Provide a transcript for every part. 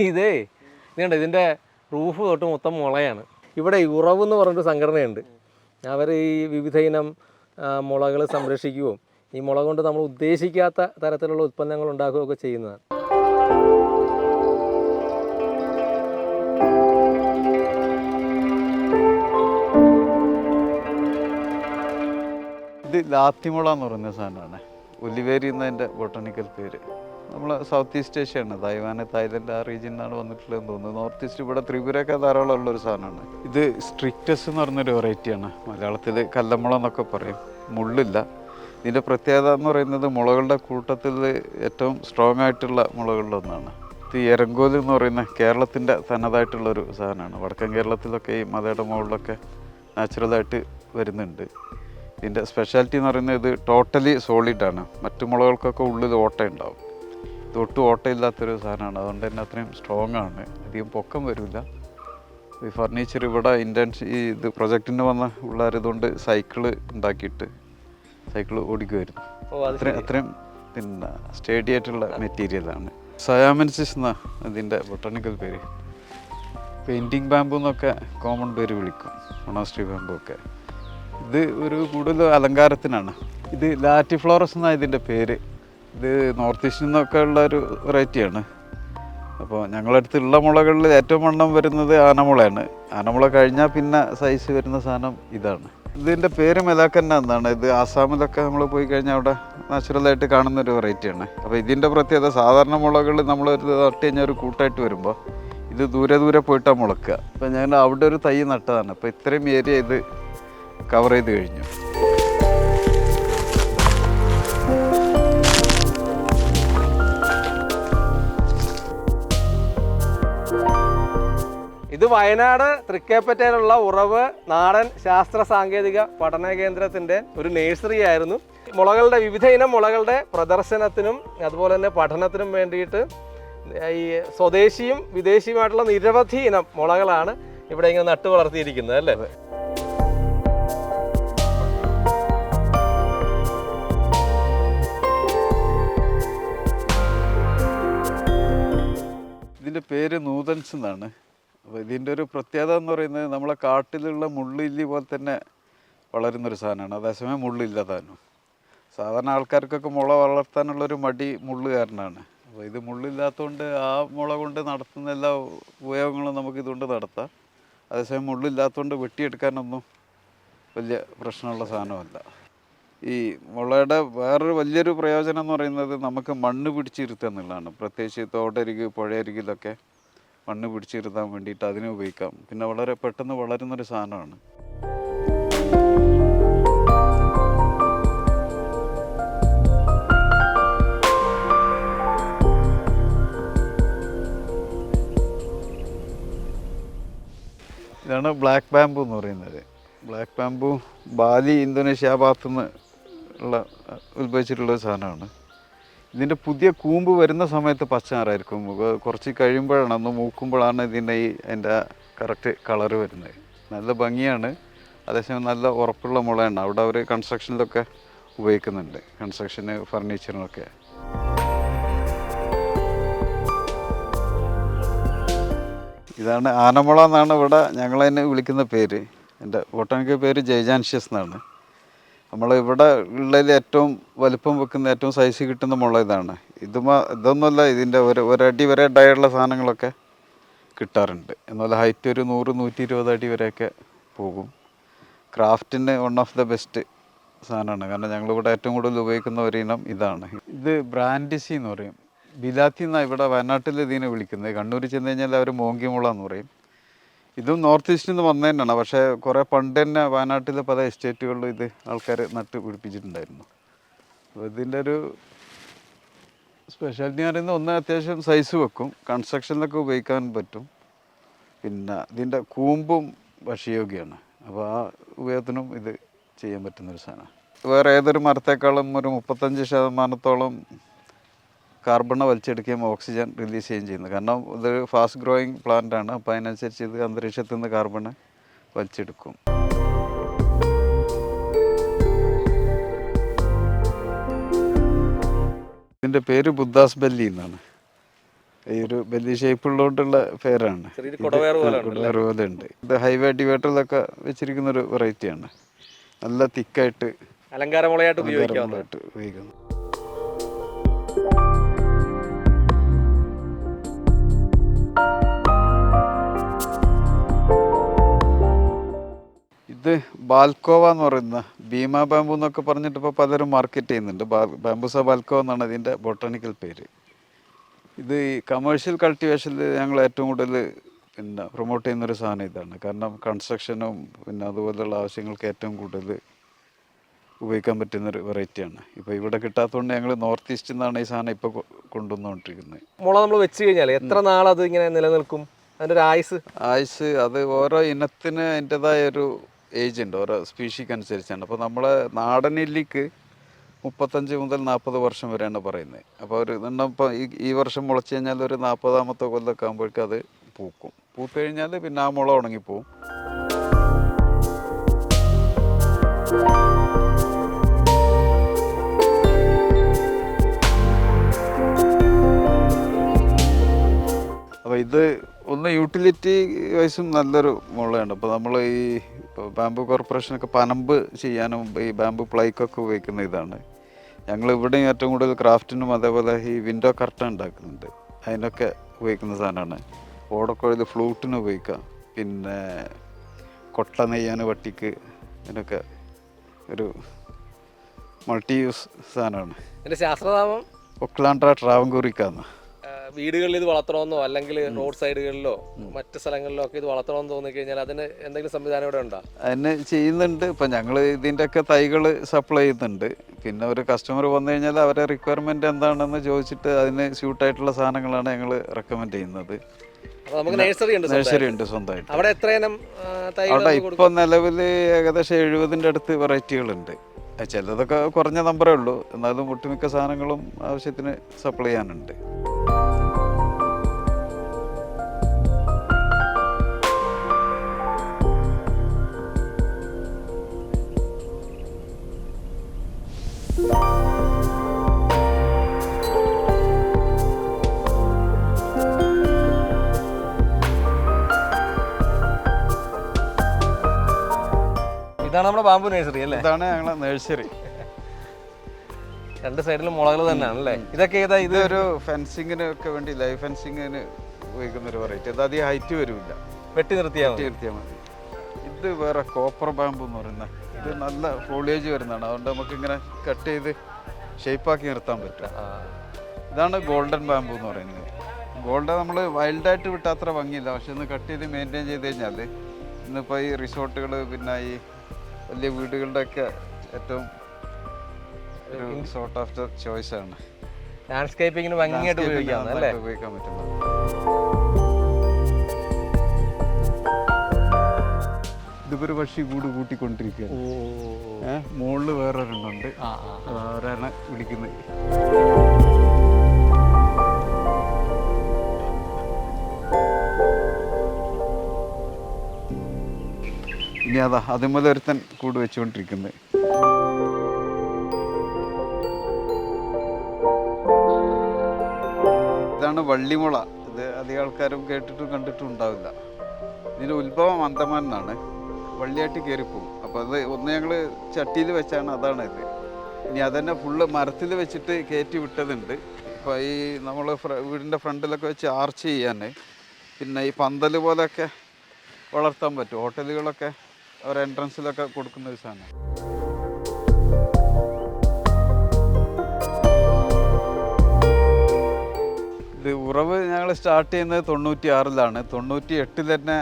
ഇതേ ഇതുണ്ട് ഇതിന്റെ റൂഫ് തൊട്ട് മൊത്തം മുളയാണ്. ഇവിടെ ഉറവ് എന്ന് പറഞ്ഞൊരു സംഘടനയുണ്ട്. അവർ ഈ വിവിധ ഇനം മുളകൾ സംരക്ഷിക്കുകയും ഈ മുള കൊണ്ട് നമ്മൾ ഉദ്ദേശിക്കാത്ത തരത്തിലുള്ള ഉൽപ്പന്നങ്ങൾ ഉണ്ടാക്കുകയൊക്കെ ചെയ്യുന്നതാണ്. ഇത് ലാത്തിമുള എന്ന് പറയുന്ന സാധനമാണ്. ഒലിവേരി എന്നതിന്റെ ബൊട്ടാണിക്കൽ പേര്. നമ്മൾ സൗത്ത് ഈസ്റ്റ് ഏഷ്യയാണ്. തായ്വാന് തായ്ലൻഡ് ആ റീജിയനിൽ നിന്നാണ് വന്നിട്ടുള്ളതെന്ന് തോന്നുന്നു. നോർത്ത് ഈസ്റ്റ് ഇവിടെ ത്രിപുരയൊക്കെ ധാരാളം ഉള്ളൊരു സാധനമാണ്. ഇത് സ്ട്രിക്റ്റസ് എന്ന് പറഞ്ഞൊരു വെറൈറ്റിയാണ് മലയാളത്തിൽ കല്ലമുള എന്നൊക്കെ പറയും. മുള്ളില്ല. ഇതിന്റെ പ്രത്യേകത എന്ന് പറയുന്നത് മുളകളുടെ കൂട്ടത്തിൽ ഏറ്റവും സ്ട്രോങ് ആയിട്ടുള്ള മുളകളിലൊന്നാണ് ഇത് എരങ്കോൽ എന്ന് പറയുന്ന കേരളത്തിന്റെ തനതായിട്ടുള്ളൊരു സാധനമാണ്. വടക്കൻ കേരളത്തിലൊക്കെ ഈ മലയുടെ മുകളിലൊക്കെ നാച്ചുറലായിട്ട് വരുന്നുണ്ട്. ഇതിന്റെ സ്പെഷ്യാലിറ്റി എന്ന് പറയുന്നത് ഇത് ടോട്ടലി സോളിഡാണ് മറ്റു മുളകൾക്കൊക്കെ ഉള്ളിൽ ഓട്ട ഉണ്ടാവും ഇത് ഒട്ടും ഓട്ടയില്ലാത്തൊരു സാധനമാണ്. അതുകൊണ്ട് തന്നെ അത്രയും സ്ട്രോങ് ആണ്. അധികം പൊക്കം വരില്ല ഈ ഫർണിച്ചർ ഇവിടെ ഇന്റൻസ് ഈ ഇത് പ്രൊജക്റ്റിന് വന്ന പിള്ളേർ ഇതുകൊണ്ട് സൈക്കിൾ ഉണ്ടാക്കിയിട്ട് സൈക്കിൾ ഓടിക്കുമായിരുന്നു അത്രയും അത്രയും പിന്നെ സ്റ്റേഡി ആയിട്ടുള്ള മെറ്റീരിയലാണ് സയാമൻസിസ് എന്നാണ് ഇതിന്റെ ബൊട്ടാണിക്കൽ പേര്. പെയിന്റിങ് ബാമ്പു എന്നൊക്കെ കോമൺ പേര് വിളിക്കും. മൊണാസ്ട്രി ബാമ്പു ഒക്കെ. ഇത് ഒരു കൂടുതൽ അലങ്കാരത്തിനാണ്. ഇത് ലാറ്റിഫ്ലോറസ് എന്നാണ് ഇതിന്റെ പേര്. ഇത് നോർത്ത് ഈസ്റ്റിൽ നിന്നൊക്കെ ഉള്ള ഒരു വെറൈറ്റിയാണ് അപ്പോൾ ഞങ്ങളടുത്തുള്ള മുളകളിൽ ഏറ്റവും വണ്ണം വരുന്നത് ആനമുളയാണ്. ആനമുള കഴിഞ്ഞാൽ പിന്നെ സൈസ് വരുന്ന സാധനം ഇതാണ്. ഇതിന്റെ പേര് മെലാക്കന്ന എന്നാണ്. ഇത് ആസാമിലൊക്കെ നമ്മൾ പോയി കഴിഞ്ഞാൽ അവിടെ നാച്ചുറലായിട്ട് കാണുന്ന ഒരു വെറൈറ്റിയാണ് അപ്പോൾ ഇതിന്റെ പ്രത്യേകത സാധാരണ മുളകൾ നമ്മൾ ഒരു നട്ട് കഴിഞ്ഞാൽ ഒരു കൂട്ടായിട്ട് വരുമ്പോൾ ഇത് ദൂരെ ദൂരെ പോയിട്ടാണ് മുളക്കുക. അപ്പോൾ ഞാൻ അവിടെ ഒരു തൈ നട്ടതാണ്. അപ്പോൾ ഇത്രയും ഏരിയ ഇത് കവർ ചെയ്ത് കഴിഞ്ഞു. ഇത് വയനാട് തൃക്കേപ്പറ്റയിലുള്ള ഉറവ് നാടൻ ശാസ്ത്ര സാങ്കേതിക പഠന കേന്ദ്രത്തിന്റെ ഒരു നേഴ്സറി ആയിരുന്നു. മുളകളുടെ വിവിധ ഇനം മുളകളുടെ പ്രദർശനത്തിനും അതുപോലെ തന്നെ പഠനത്തിനും വേണ്ടിയിട്ട് ഈ സ്വദേശിയും വിദേശിയുമായിട്ടുള്ള നിരവധി ഇനം മുളകളാണ് ഇവിടെ ഇങ്ങനെ നട്ടു വളർത്തിയിരിക്കുന്നത് അല്ലേ? ഇതിന്റെ പേര് നൂതൻസ് എന്നാണ്. അപ്പോൾ ഇതിന്റെ ഒരു പ്രത്യേകത എന്ന് പറയുന്നത് നമ്മളെ കാട്ടിലുള്ള മുള്ളില്ലി പോലെ തന്നെ വളരുന്നൊരു സാധനമാണ്. അതേസമയം മുള്ളില്ല താനും. സാധാരണ ആൾക്കാർക്കൊക്കെ മുള വളർത്താനുള്ളൊരു മടി മുള്ള് കാരണമാണ് അപ്പോൾ ഇത് മുള്ളില്ലാത്തതുകൊണ്ട് ആ മുള കൊണ്ട് നടത്തുന്ന എല്ലാ ഉപയോഗങ്ങളും നമുക്ക് ഇതുകൊണ്ട് നടത്താം. അതേസമയം മുള്ളില്ലാത്തതുകൊണ്ട് വെട്ടിയെടുക്കാനൊന്നും വലിയ പ്രശ്നമുള്ള സാധനമല്ല. ഈ മുളയുടെ വേറൊരു വലിയൊരു പ്രയോജനം എന്ന് പറയുന്നത് നമുക്ക് മണ്ണ് പിടിച്ചിരുത്തുക എന്നുള്ളതാണ്. പ്രത്യേകിച്ച് തോട്ടരികിൽ പുഴയരികിലൊക്കെ മണ്ണ് പിടിച്ചിരുത്താൻ വേണ്ടിയിട്ട് അതിനെ ഉപയോഗിക്കാം. പിന്നെ വളരെ പെട്ടെന്ന് വളരുന്നൊരു സാധനമാണ്. ഇതാണ് ബ്ലാക്ക് ബാമ്പു എന്ന് പറയുന്നത്. ബ്ലാക്ക് ബാമ്പു ബാലി ഇന്തോനേഷ്യ ആ ഭാഗത്തു ഉള്ള ഉത്ഭവിച്ചിട്ടുള്ള സാധനമാണ്. ഇതിന്റെ പുതിയ കൂമ്പ് വരുന്ന സമയത്ത് പച്ച നിറായിരിക്കും മുഖ- കുറച്ച് കഴിയുമ്പോഴാണ് ഒന്ന് മൂക്കുമ്പോഴാണ് ഇതിന്റെ ഈ അതിന്റെ കറക്റ്റ് കളറ് വരുന്നത്. നല്ല ഭംഗിയാണ്. അതേസമയം നല്ല ഉറപ്പുള്ള മുളയാണ്. അവിടെ അവർ കൺസ്ട്രക്ഷനിലൊക്കെ ഉപയോഗിക്കുന്നുണ്ട്. കൺസ്ട്രക്ഷന് ഫർണിച്ചറിനൊക്കെ ഇതാണ് ആനമുള എന്നാണ് ഇവിടെ ഞങ്ങളതിനെ വിളിക്കുന്ന പേര്. എന്റെ ബൊട്ടാണിക്കൽ പേര് ജൈജാൻഷ്യസ് എന്നാണ്. നമ്മൾ ഇവിടെ ഉള്ളതിൽ ഏറ്റവും വലിപ്പം വെക്കുന്ന ഏറ്റവും സൈസ് കിട്ടുന്ന മുള ഇതാണ്. ഇത് ഇതൊന്നുമല്ല ഇതിന്റെ ഒരു ഒരടി വരെ ഡയുള്ള സാധനങ്ങളൊക്കെ കിട്ടാറുണ്ട്. എന്നാൽ ഹൈറ്റ് ഒരു നൂറ് നൂറ്റി ഇരുപത് അടി വരെയൊക്കെ പോകും. ക്രാഫ്റ്റിന് വൺ ഓഫ് ദ ബെസ്റ്റ് സാധനമാണ്. കാരണം ഞങ്ങളിവിടെ ഏറ്റവും കൂടുതൽ ഉപയോഗിക്കുന്ന ഒരു ഇനം ഇതാണ്. ഇത് ബ്രാൻഡിസി എന്ന് പറയും. ബിലാത്തി എന്നാണ് ഇവിടെ വയനാട്ടിൽ ഇതിനെ വിളിക്കുന്നത്. കണ്ണൂർ ചെന്ന് കഴിഞ്ഞാൽ അവർ മോങ്കിമുള എന്ന് പറയും. ഇതും നോർത്ത് ഈസ്റ്റിൽ നിന്ന് വന്നത് തന്നെയാണ്. പക്ഷേ കുറേ പണ്ട് തന്നെ വയനാട്ടിലെ പല എസ്റ്റേറ്റുകളിലും ഇത് ആൾക്കാർ നട്ട് പിടിപ്പിച്ചിട്ടുണ്ടായിരുന്നു. അപ്പോൾ ഇതിന്റെ ഒരു സ്പെഷ്യാലിറ്റി എന്ന് പറയുന്നത് ഒന്ന് അത്യാവശ്യം സൈസ് വെക്കും. കൺസ്ട്രക്ഷനിലൊക്കെ ഉപയോഗിക്കാൻ പറ്റും. പിന്നെ ഇതിന്റെ കൂമ്പും ഭക്ഷ്യയോഗ്യമാണ് അപ്പോൾ ആ ഉപയോഗത്തിനും ഇത് ചെയ്യാൻ പറ്റുന്നൊരു സാധനമാണ്. വേറെ ഏതൊരു മരത്തേക്കാളും ഒരു മുപ്പത്തഞ്ച് ശതമാനത്തോളം കാർബൺ വലിച്ചെടുക്കുകയും ഓക്സിജൻ റിലീസ് ചെയ്യുകയും ചെയ്യുന്നത് കാരണം ഇത് ഫാസ്റ്റ് ഗ്രോയിങ് പ്ലാന്റ് ആണ്. അപ്പോൾ അതിനനുസരിച്ച് ഇത് അന്തരീക്ഷത്തിൽ നിന്ന് കാർബണ് വലിച്ചെടുക്കും. ഇതിന്റെ പേര് ബുദ്ധാസ് ബല്ലി എന്നാണ്. ഈ ഒരു ബല്ലി ഷേപ്പ് ഉള്ളതുകൊണ്ടുള്ള പേരാണ്. പോലെ ഉണ്ട്. ഇത് ഹൈവേ ഡിവേറ്ററിലൊക്കെ വെച്ചിരിക്കുന്ന ഒരു വെറൈറ്റിയാണ് നല്ല തിക്കായിട്ട് അലങ്കാരമുളയായിട്ട് ഉപയോഗിക്കുന്നു. ഇത് ബാൽക്കോവ എന്ന് പറയുന്ന ഭീമ ബാമ്പു എന്നൊക്കെ പറഞ്ഞിട്ട് ഇപ്പോൾ പലരും മാർക്കറ്റ് ചെയ്യുന്നുണ്ട്. ബാംബുസ ബാൽക്കോവ എന്നാണ് ഇതിന്റെ ബൊട്ടാണിക്കൽ പേര്. ഇത് ഈ കമേഴ്ഷ്യൽ കൾട്ടിവേഷനിൽ ഞങ്ങൾ ഏറ്റവും കൂടുതൽ പിന്നെ പ്രൊമോട്ട് ചെയ്യുന്നൊരു സാധനം ഇതാണ്. കാരണം കൺസ്ട്രക്ഷനും പിന്നെ അതുപോലെയുള്ള ആവശ്യങ്ങൾക്ക് ഏറ്റവും കൂടുതൽ ഉപയോഗിക്കാൻ പറ്റുന്നൊരു വെറൈറ്റിയാണ് ഇപ്പോൾ ഇവിടെ കിട്ടാത്തതുകൊണ്ട് ഞങ്ങൾ നോർത്ത് ഈസ്റ്റിൽ നിന്നാണ് ഈ സാധനം ഇപ്പോൾ കൊണ്ടുവന്നുകൊണ്ടിരിക്കുന്നത്. മുള നമ്മൾ വെച്ച് കഴിഞ്ഞാൽ എത്ര നാൾ അത് ഇങ്ങനെ നിലനിൽക്കും? അതിന്റെ ഒരു ആയുസ്? ആയുസ് അത് ഓരോ ഇനത്തിന് അതിന്റെതായ ഒരു ഏജ് ഉണ്ട് ഓരോ സ്പീഷിക്ക് അനുസരിച്ചാണ്. അപ്പോൾ നമ്മളെ നാടൻ ഇല്ലിക്ക് മുപ്പത്തഞ്ച് മുതൽ നാൽപ്പത് വർഷം വരെയാണ് പറയുന്നത്. അപ്പോൾ ഒരു ഇപ്പോൾ ഈ ഈ വർഷം മുളച്ച് കഴിഞ്ഞാൽ ഒരു നാൽപ്പതാമത്തെ കൊല്ലമൊക്കെ ആകുമ്പോഴേക്കും അത് പൂക്കും. പൂത്തു കഴിഞ്ഞാൽ പിന്നെ ആ മുള ഉണങ്ങിപ്പോവും. അപ്പോൾ ഇത് ഒന്ന് യൂട്ടിലിറ്റി വൈസും നല്ലൊരു മുളയാണ്. അപ്പോൾ നമ്മൾ ഈ ഇപ്പോൾ ബാംബു കോർപ്പറേഷനൊക്കെ പനമ്പ് ചെയ്യാനും ഈ ബാംബു പ്ലൈക്കൊക്കെ ഉപയോഗിക്കുന്ന ഇതാണ്. ഞങ്ങൾ ഇവിടെ ഏറ്റവും കൂടുതൽ ക്രാഫ്റ്റിനും അതേപോലെ ഈ വിൻഡോ കർട്ടൻ ഉണ്ടാക്കുന്നുണ്ട്. അതിനൊക്കെ ഉപയോഗിക്കുന്ന സാധനമാണ്. ഓടക്കുഴൽ ഫ്ലൂട്ടിന് ഉപയോഗിക്കാം. പിന്നെ കൊട്ട നെയ്യാൻ വട്ടിക്ക് ഇതിനൊക്കെ ഒരു മൾട്ടി യൂസ് സാധനമാണ്. ഇതിന്റെ ശാസ്ത്രനാമം? ഒക്ലാൻഡ്ര ട്രാവൻകൂറിക്കാന്ന്. ആ, വീടുകളിൽ ഇത് വളർത്തണമെന്നോ അല്ലെങ്കിൽ റോഡ് സൈഡുകളിലോ മറ്റ് സ്ഥലങ്ങളിലോ ഒക്കെ ഇത് വളർത്തണമെന്ന് തോന്നി കഴിഞ്ഞാൽ അതിന് എന്തെങ്കിലും സംവിധാനം ഇവിടെ ഉണ്ടോ? അതിന് ചെയ്യുന്നുണ്ട്. ഇപ്പം ഞങ്ങൾ ഇതിന്റെയൊക്കെ തൈകൾ സപ്ലൈ ചെയ്യുന്നുണ്ട്. പിന്നെ ഒരു കസ്റ്റമർ വന്നു കഴിഞ്ഞാൽ അവരെ റിക്വയർമെന്റ് എന്താണെന്ന് ചോദിച്ചിട്ട് അതിന് സ്യൂട്ടായിട്ടുള്ള സാധനങ്ങളാണ് ഞങ്ങൾ റെക്കമെൻഡ് ചെയ്യുന്നത്. നമുക്ക് നഴ്സറി ഉണ്ട്. നഴ്സറി ഉണ്ട് സ്വന്തമായിട്ട്. അവിടെ എത്ര ഇനം അവിടെ നിലവിൽ ഏകദേശം എഴുപതിന്റെ അടുത്ത് വെറൈറ്റികളുണ്ട്. ഉണ്ട് ചിലതൊക്കെ കുറഞ്ഞ നമ്പറേ ഉള്ളൂ. എന്നാലും ഒട്ടുമിക്ക സാധനങ്ങളും ആവശ്യത്തിന് സപ്ലൈ ചെയ്യാനുണ്ട്. നമ്മുടെ ബാമ്പു നഴ്സറി അല്ലേ? ഇതാണ് ഞങ്ങളെ നഴ്സറി രണ്ട് സൈഡിലും മുളകൾ തന്നെയാണ് അല്ലേ ഇതൊക്കെ ഏതാ ഇത്? ഒരു ഫെൻസിങ്ങിന് ഒക്കെ വേണ്ടി ലൈഫ് ഫെൻസിങ്ങിന് ഉപയോഗിക്കുന്ന ഒരു വെറൈറ്റി അത് അധികം ഹൈറ്റ് വരില്ല. വെട്ടി നിർത്തിയാൽ വെട്ടി നിർത്തിയാൽ മതി. ഇത് വേറെ കോപ്പർ ബാമ്പു എന്ന് പറയുന്ന ഇത് നല്ല ഫോളിയേജ് വരുന്നതാണ്. അതുകൊണ്ട് നമുക്ക് ഇങ്ങനെ കട്ട് ചെയ്ത് ഷേപ്പാക്കി നിർത്താൻ പറ്റും. ഇതാണ് ഗോൾഡൻ ബാമ്പു എന്ന് പറയുന്നത്. ഗോൾഡൻ നമ്മൾ വൈൽഡായിട്ട് വിട്ടാൽ അത്ര ഭംഗിയില്ല. പക്ഷെ ഒന്ന് കട്ട് ചെയ്ത് മെയിന്റെയിൻ ചെയ്ത് കഴിഞ്ഞാൽ ഇന്നിപ്പോൾ ഈ റിസോർട്ടുകൾ പിന്നെ ഈ വലിയ വീടുകളുടെ ഒക്കെ ഏറ്റവും ഷോർട്ട് സോർട്ട് ആഫ്റ്റർ ചോയ്സ് ആണ്. ലാൻഡ്സ്കേപ്പിങ്ങിന് ഭംഗിയായിട്ട് ഉപയോഗിക്കാം അല്ലേ ഉപയോഗിക്കാൻ പറ്റുന്നത്. ഇതിപ്പോ പക്ഷി കൂട് കൂട്ടിക്കൊണ്ടിരിക്കുകയാണ് മുകളിൽ മുകളിൽ വേറെ വിളിക്കുന്നത്. ഇനി അതാ അതുമുതൽ ഒരുത്തൻ കൂട് വെച്ചുകൊണ്ടിരിക്കുന്നത്. ഇതാണ് വള്ളിമുള. ഇത് അധികം ആൾക്കാരും കേട്ടിട്ടും കണ്ടിട്ടും ഉണ്ടാവില്ല. ഇതിന്റെ ഉത്ഭവം അന്തമാൻ എന്നാണ് വള്ളിയായിട്ട് കയറിപ്പോവും. അപ്പോൾ അത് ഒന്ന് ഞങ്ങൾ ചട്ടിയിൽ വെച്ചാണ് അതാണ് ഇത്. ഇനി അതന്നെ ഫുള്ള് മരത്തിൽ വെച്ചിട്ട് കയറ്റി വിട്ടതുണ്ട്. ഇപ്പോൾ ഈ നമ്മൾ വീടിന്റെ ഫ്രണ്ടിലൊക്കെ വെച്ച് ആർച്ച് ചെയ്യാൻ. പിന്നെ ഈ പന്തൽ പോലെയൊക്കെ വളർത്താൻ പറ്റും. ഹോട്ടലുകളൊക്കെ അവർ എൻട്രൻസിലൊക്കെ കൊടുക്കുന്ന ഒരു സാധനം. ഇത് ഉറവ് ഞങ്ങൾ സ്റ്റാർട്ട് ചെയ്യുന്നത് തൊണ്ണൂറ്റി ആറിലാണ് തൊണ്ണൂറ്റി എട്ടിൽ തന്നെ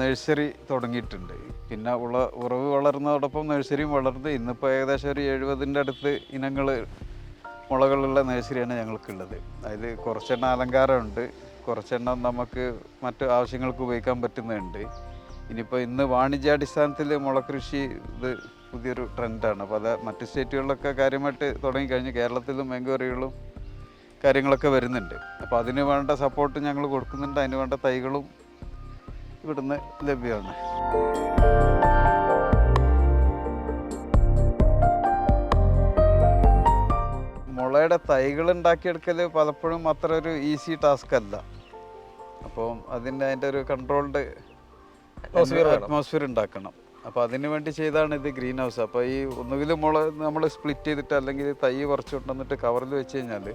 നഴ്സറി തുടങ്ങിയിട്ടുണ്ട്. പിന്നെ ഉള്ള ഉറവ് വളർന്നതോടൊപ്പം നഴ്സറിയും വളർന്ന് ഇന്നിപ്പോൾ ഏകദേശം ഒരു എഴുപതിന്റെ അടുത്ത് ഇനങ്ങൾ മുളകളുള്ള നഴ്സറിയാണ് ഞങ്ങൾക്കുള്ളത്. അതിൽ കുറച്ചെണ്ണം അലങ്കാരമുണ്ട്. കുറച്ചെണ്ണം നമുക്ക് മറ്റു ആവശ്യങ്ങൾക്ക് ഉപയോഗിക്കാൻ പറ്റുന്നുണ്ട് ഇനിയിപ്പോൾ ഇന്ന് വാണിജ്യാടിസ്ഥാനത്തിൽ മുളകൃഷി ഇത് പുതിയൊരു ട്രെൻഡാണ്. പല മറ്റ് സ്റ്റേറ്റുകളിലൊക്കെ കാര്യമായിട്ട് തുടങ്ങിക്കഴിഞ്ഞ് കേരളത്തിലും എൻക്വയറികളും കാര്യങ്ങളൊക്കെ വരുന്നുണ്ട്. അപ്പോൾ അതിന് വേണ്ട സപ്പോർട്ട് ഞങ്ങൾ കൊടുക്കുന്നുണ്ട്. അതിന് വേണ്ട തൈകളും ഇവിടുന്ന് ലഭ്യമാണ്. മുളയുടെ തൈകൾ ഉണ്ടാക്കിയെടുക്കൽ പലപ്പോഴും അത്ര ഒരു ഈസി ടാസ്ക് അല്ല. അപ്പോൾ അതിന്റെ അതിന്റെ ഒരു കൺട്രോൾഡ്. അറ്റ്മോസ്ഫിയർ ഉണ്ടാക്കണം. അപ്പോൾ അതിന് വേണ്ടി ചെയ്താണ് ഇത് ഗ്രീൻ ഹൗസ് അപ്പോൾ ഈ ഒന്നുകിൽ മുള നമ്മൾ സ്പ്ലിറ്റ് ചെയ്തിട്ട് അല്ലെങ്കിൽ തൈ കുറച്ച് കൊണ്ടുവന്നിട്ട് കവറിൽ വെച്ച് കഴിഞ്ഞാൽ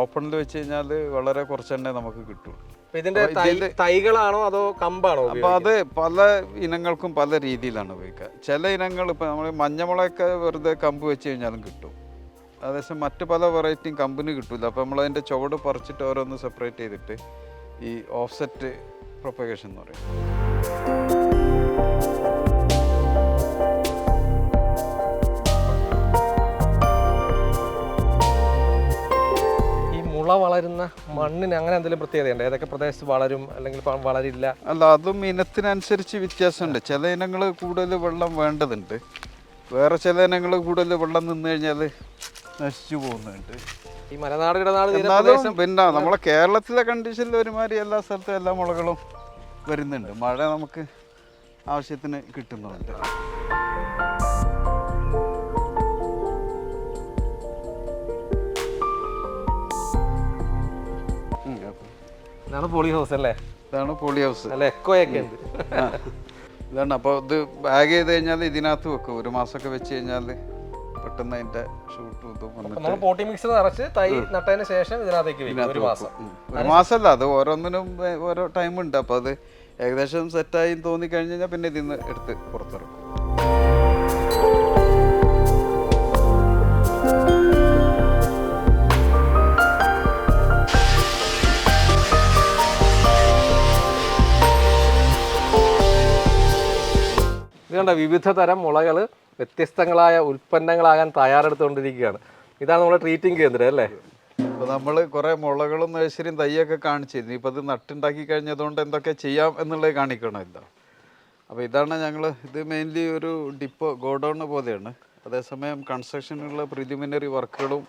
ഓപ്പണിൽ വെച്ച് കഴിഞ്ഞാൽ വളരെ കുറച്ച് തന്നെ നമുക്ക് കിട്ടും. അപ്പൊ ഇതിന്റെ തൈകളാണോ അതോ കമ്പാണോ അപ്പോൾ അത് പല ഇനങ്ങൾക്കും പല രീതിയിലാണ് ഉപയോഗിക്കുക. ചില ഇനങ്ങൾ ഇപ്പോൾ നമ്മൾ മഞ്ഞമുളയൊക്കെ വെറുതെ കമ്പ് വെച്ച് കഴിഞ്ഞാലും കിട്ടും. അതേസമയം മറ്റ് പല വെറൈറ്റിയും കമ്പിന് കിട്ടില്ല അപ്പോൾ നമ്മൾ അതിന്റെ ചുവട് പറിച്ചിട്ട് ഓരോന്ന് സെപ്പറേറ്റ് ചെയ്തിട്ട് ഈ ഓഫ്സെറ്റ് പ്രൊപ്പഗേഷൻ എന്ന് പറയും. മുള വളരുന്ന മണ്ണിന് അങ്ങനെ എന്തെങ്കിലും പ്രത്യേകതയുണ്ട്? ഏതൊക്കെ പ്രദേശത്ത് വളരും അല്ലെങ്കിൽ വളരില്ല? അല്ല അതും ഇനത്തിനനുസരിച്ച് വ്യത്യാസമുണ്ട്. ചില ഇനങ്ങൾ കൂടുതൽ വെള്ളം വേണ്ടതുണ്ട്. വേറെ ചില ഇനങ്ങൾ കൂടുതൽ വെള്ളം നിന്ന് കഴിഞ്ഞാൽ നശിച്ചു പോകുന്നുണ്ട്. ഈ മലനാട് ഇടനാട് എന്നാലും പിന്നെ നമ്മളെ കേരളത്തിലെ കണ്ടീഷനിൽ ഒരുമാതിരി എല്ലാ സ്ഥലത്തും എല്ലാ മുളകളും വരുന്നുണ്ട്. മഴ നമുക്ക് ആവശ്യത്തിന് കിട്ടുന്നുണ്ട്. ഇതാണ് പോളി ഹൗസ് അല്ലേ? ഇതാണ് പോളി ഹൗസ് എക്കോയൊക്കെ ഉണ്ട്. ഇതാണ്. അപ്പോൾ ഇത് ബാഗ് ചെയ്ത് കഴിഞ്ഞാൽ ഇതിനകത്ത് വെക്കും. ഒരു മാസമൊക്കെ വെച്ച് കഴിഞ്ഞാൽ പെട്ടെന്ന് അതിന്റെ ഷൂട്ട് നമ്മൾ പോട്ടി മിക്സ് നിറച്ച് തൈ നട്ടതിന് ശേഷം ഇതിനകത്തേക്ക് വെക്കും ഒരു മാസം. ഒരു മാസമല്ല അത് ഓരോന്നിനും ഓരോ ടൈം ഉണ്ട്. അപ്പോൾ അത് ഏകദേശം സെറ്റായി തോന്നി കഴിഞ്ഞു കഴിഞ്ഞാൽ പിന്നെ ഇതിന്ന് എടുത്ത് പുറത്തിറക്കും. ഇത് കണ്ട വിവിധ തരം മുളകൾ വ്യത്യസ്തങ്ങളായ ഉൽപ്പന്നങ്ങളാകാൻ തയ്യാറെടുത്തുകൊണ്ടിരിക്കുകയാണ്. ഇതാണ് നമ്മുടെ ട്രീറ്റിംഗ് കേന്ദ്രം അല്ലേ? അപ്പോൾ നമ്മൾ കുറേ മുളകളും നഴ്സറിയും തയ്യൊക്കെ കാണിച്ചിരുന്നു ഇപ്പോൾ അത് നട്ടുണ്ടാക്കി കഴിഞ്ഞതുകൊണ്ട് എന്തൊക്കെ ചെയ്യാം എന്നുള്ളത് കാണിക്കണമല്ലോ. അപ്പോൾ ഇതാണ് ഞങ്ങൾ ഇത് മെയിൻലി ഒരു ഡിപ്പോ ഗോഡൗൺ പോലെയാണ്. അതേസമയം കൺസ്ട്രക്ഷനുള്ള പ്രിലിമിനറി വർക്കുകളും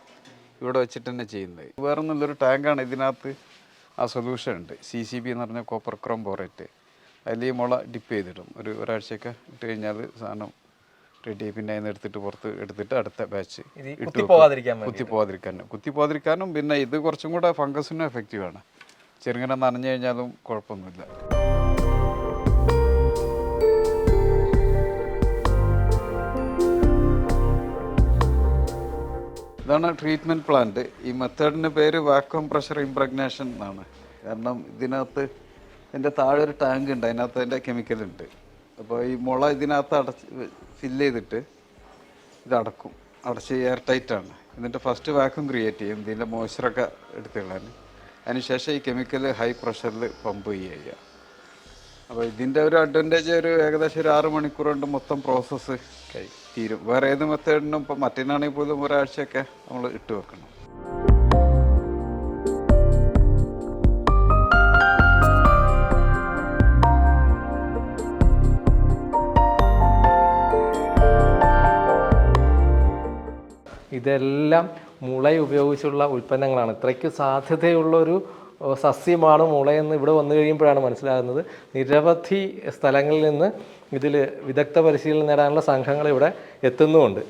ഇവിടെ വെച്ചിട്ട് തന്നെ ചെയ്യുന്നത്. വേറെ നല്ലൊരു ടാങ്കാണ് ഇതിനകത്ത്. ആ സൊല്യൂഷൻ ഉണ്ട്. സി സി ബി എന്ന് പറഞ്ഞ കോപ്പർ ക്രോം ബോറേറ്റ് അതിൽ ഈ മുള ഡിപ്പ് ചെയ്തിടും. ഒരു ഒരാഴ്ചയൊക്കെ ഇട്ട് കഴിഞ്ഞാൽ സാധനം റെഡി പിന്നെ അതിന് എടുത്തിട്ട് പുറത്ത് എടുത്തിട്ട് അടുത്ത ബാച്ച് കുത്തി പോകാതിരിക്കാനും കുത്തി പോകാതിരിക്കാനും പിന്നെ ഇത് കുറച്ചും കൂടെ ഫംഗസിനും എഫക്റ്റീവ് ആണ് ചെറുങ്ങനെ നനഞ്ഞു കഴിഞ്ഞാലും കുഴപ്പമൊന്നുമില്ല. ഇതാണ് ട്രീറ്റ്മെന്റ് പ്ലാന്റ് ഈ മെത്തേഡിന്റെ പേര് വാക്വം പ്രഷർ ഇംപ്രഗ്നേഷൻ എന്നാണ്. കാരണം ഇതിനകത്ത് ഇതിന്റെ താഴെ ഒരു ടാങ്ക് ഉണ്ട് അതിനകത്ത് അതിന്റെ കെമിക്കൽ ഉണ്ട്. അപ്പോൾ ഈ മുള ഇതിനകത്ത് അടച്ച് ഫില്ല് ചെയ്തിട്ട് ഇത് അടക്കും. അടച്ച് എയർ ടൈറ്റ് ആണ്. എന്നിട്ട് ഫസ്റ്റ് വാക്യൂം ക്രിയേറ്റ് ചെയ്യും ഇതിന്റെ മോയ്സ്ചറൊക്കെ എടുത്തിടാൻ അതിനുശേഷം ഈ കെമിക്കൽ ഹൈ പ്രഷറിൽ പമ്പ് ചെയ്യുക. അപ്പോൾ ഇതിന്റെ ഒരു അഡ്വാന്റേജ് ഒരു ഏകദേശം ഒരു ആറ് മണിക്കൂർ കൊണ്ട് മൊത്തം പ്രോസസ്സ് തീരും. വേറെ ഏത് മെത്തേഡിനും ഇപ്പം മറ്റേനാണെങ്കിൽ പോലും ഒരാഴ്ചയൊക്കെ നമ്മൾ ഇട്ട് വെക്കണം. ഇതെല്ലാം മുള ഉപയോഗിച്ചുള്ള ഉൽപ്പന്നങ്ങളാണ്. ഇത്രയ്ക്ക് സാധ്യതയുള്ളൊരു സസ്യമാണ് മുളയെന്ന് ഇവിടെ വന്നു കഴിയുമ്പോഴാണ് മനസ്സിലാകുന്നത്. നിരവധി സ്ഥലങ്ങളിൽ നിന്ന് ഇതിൽ വിദഗ്ധ പരിശീലനം നേടാനുള്ള സംഘങ്ങൾ ഇവിടെ എത്തുന്നുമുണ്ട്.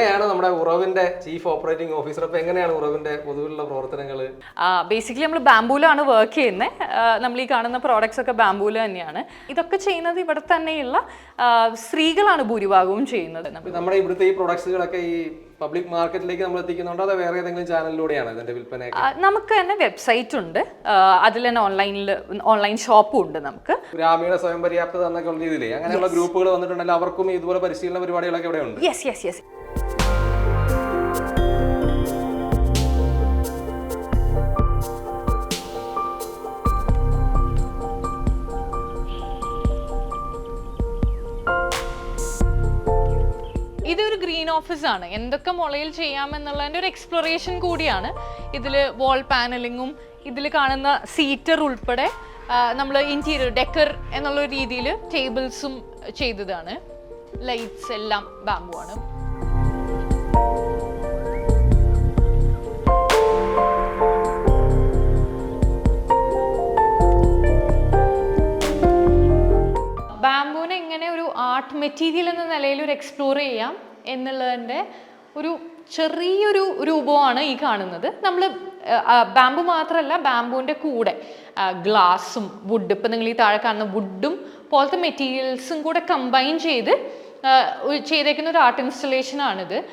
എന്നെയാണ് നമ്മുടെ ഉറവിന്റെ ചീഫ് ഓപ്പറേറ്റിംഗ് ഓഫീസർ അപ്പൊ എങ്ങനെയാണ് ഉറവിന്റെ പൊതുവിലുള്ള പ്രവർത്തനങ്ങൾ ബേസിക്കലി നമ്മൾ ബാംബൂലാണ് വർക്ക് ചെയ്യുന്നത് നമ്മൾ ഈ കാണുന്ന പ്രോഡക്ട്സ് ഒക്കെ ബാംബൂല തന്നെയാണ്. ഇതൊക്കെ ചെയ്യുന്നത് ഇവിടെ തന്നെയുള്ള സ്ത്രീകളാണ് ഭൂരിഭാഗവും ചെയ്യുന്നത്. നമ്മുടെ ഇവിടുത്തെ ഈ പ്രൊഡക്ട്സുകളൊക്കെ ഈ പബ്ലിക് മാർക്കറ്റിലേക്ക് നമ്മൾ എത്തിക്കുന്നുണ്ടോ? അതോ വേറെ ഏതെങ്കിലും ചാനലിലൂടെയാണ് ഇതിന്റെ വിൽപ്പന നമുക്ക് തന്നെ വെബ്സൈറ്റ് ഉണ്ട്. അതിൽ തന്നെ ഓൺലൈനിൽ ഓൺലൈൻ ഷോപ്പും ഉണ്ട് നമുക്ക്. ഗ്രാമീണ സ്വയം പര്യാപ്തത എന്നൊക്കെ ഉള്ള രീതിയിൽ അങ്ങനെയുള്ള ഗ്രൂപ്പുകൾ വന്നിട്ടുണ്ടെങ്കിൽ അവർക്കും ഇതുപോലെ പരിശീലന പരിപാടികളൊക്കെ ഇവിടെ ഉണ്ട്. യെസ് യെസ് യെസ് ഓഫീസ് ആണ്. എന്തൊക്കെ മുളയിൽ ചെയ്യാമെന്നുള്ളതിന്റെ ഒരു എക്സ്പ്ലോറേഷൻ കൂടിയാണ്. ഇതിൽ വാൾ പാനലിങ്ങും ഇതിൽ കാണുന്ന സീറ്റർ ഉൾപ്പെടെ നമ്മൾ ഇന്റീരിയർ ഡെക്കർ എന്നുള്ള രീതിയിൽ ടേബിൾസും ചെയ്തതാണ്. ലൈറ്റ്സ് എല്ലാം ബാമ്പു ആണ്. ബാംബൂനെ ആർട്ട് മെറ്റീരിയൽ എന്ന നിലയിൽ ഒരു എക്സ്പ്ലോർ ചെയ്യാം? എന്നുള്ളതിന്റെ ഒരു ചെറിയൊരു രൂപമാണ് ഈ കാണുന്നത്. നമ്മൾ ബാമ്പു മാത്രമല്ല ബാമ്പുവിന്റെ കൂടെ ഗ്ലാസും വുഡ് ഇപ്പം നിങ്ങൾ ഈ താഴെ കാണുന്ന വുഡും പോലത്തെ മെറ്റീരിയൽസും കൂടെ കമ്പൈൻ ചെയ്ത് ചെയ്തേക്കുന്ന ഒരു ആർട്ട് ഇൻസ്റ്റലേഷൻ ആണിത്.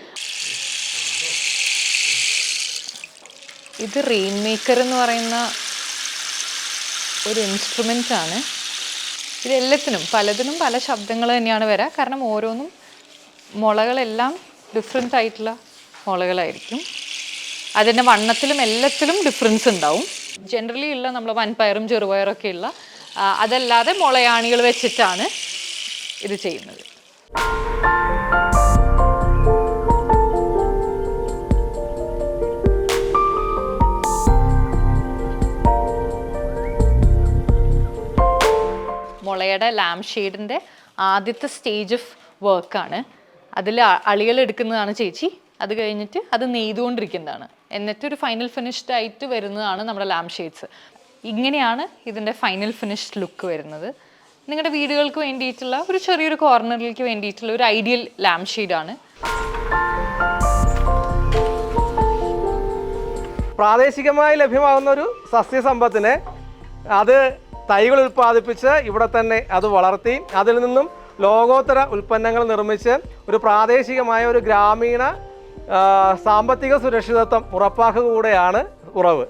ഇത് റെയിൻ മേക്കർ എന്ന് പറയുന്ന ഒരു ഇൻസ്ട്രുമെന്റ് ആണ്. ഇതെല്ലാത്തിനും പലതിനും പല ശബ്ദങ്ങൾ തന്നെയാണ് വരിക കാരണം ഓരോന്നും മുളകളെല്ലാം ഡിഫറെന്റ് ആയിട്ടുള്ള മുളകളായിരിക്കും. അതിന്റെ വണ്ണത്തിലും എല്ലാത്തിലും ഡിഫറൻസ് ഉണ്ടാവും. ജനറലി ഉള്ള നമ്മൾ വൻപയറും ചെറുപയറൊക്കെ ഉള്ള അതല്ലാതെ മുളയാണികൾ വെച്ചിട്ടാണ് ഇത് ചെയ്യുന്നത്. മുളയുടെ ലാംഷെയ്ഡിന്റെ ആദ്യത്തെ സ്റ്റേജ് ഓഫ് വർക്കാണ് അതിൽ അളികൾ എടുക്കുന്നതാണ് ചേച്ചി. അത് കഴിഞ്ഞിട്ട് അത് നെയ്തുകൊണ്ടിരിക്കുന്നതാണ്. എന്നിട്ട് ഒരു ഫൈനൽ ഫിനിഷ്ഡ് ആയിട്ട് വരുന്നതാണ് നമ്മുടെ ലാം ഷെയ്ഡ്സ് ഇങ്ങനെയാണ് ഇതിന്റെ ഫൈനൽ ഫിനിഷ്ഡ് ലുക്ക് വരുന്നത്. നിങ്ങളുടെ വീടുകൾക്ക് വേണ്ടിയിട്ടുള്ള ഒരു ചെറിയൊരു കോർണറിലേക്ക് വേണ്ടിയിട്ടുള്ള ഒരു ഐഡിയൽ ലാം ഷെയ്ഡാണ് പ്രാദേശികമായി ലഭ്യമാകുന്ന ഒരു സസ്യസമ്പത്തിനെ അത് തൈകൾ ഉൽപ്പാദിപ്പിച്ച് ഇവിടെ തന്നെ അത് വളർത്തി അതിൽ നിന്നും ലോകോത്തര ഉൽപ്പന്നങ്ങൾ നിർമ്മിച്ച് ഒരു പ്രാദേശികമായ ഒരു ഗ്രാമീണ സാമ്പത്തിക സുരക്ഷിതത്വം ഉറപ്പാക്കുക കൂടെയാണ് ഉറവ്.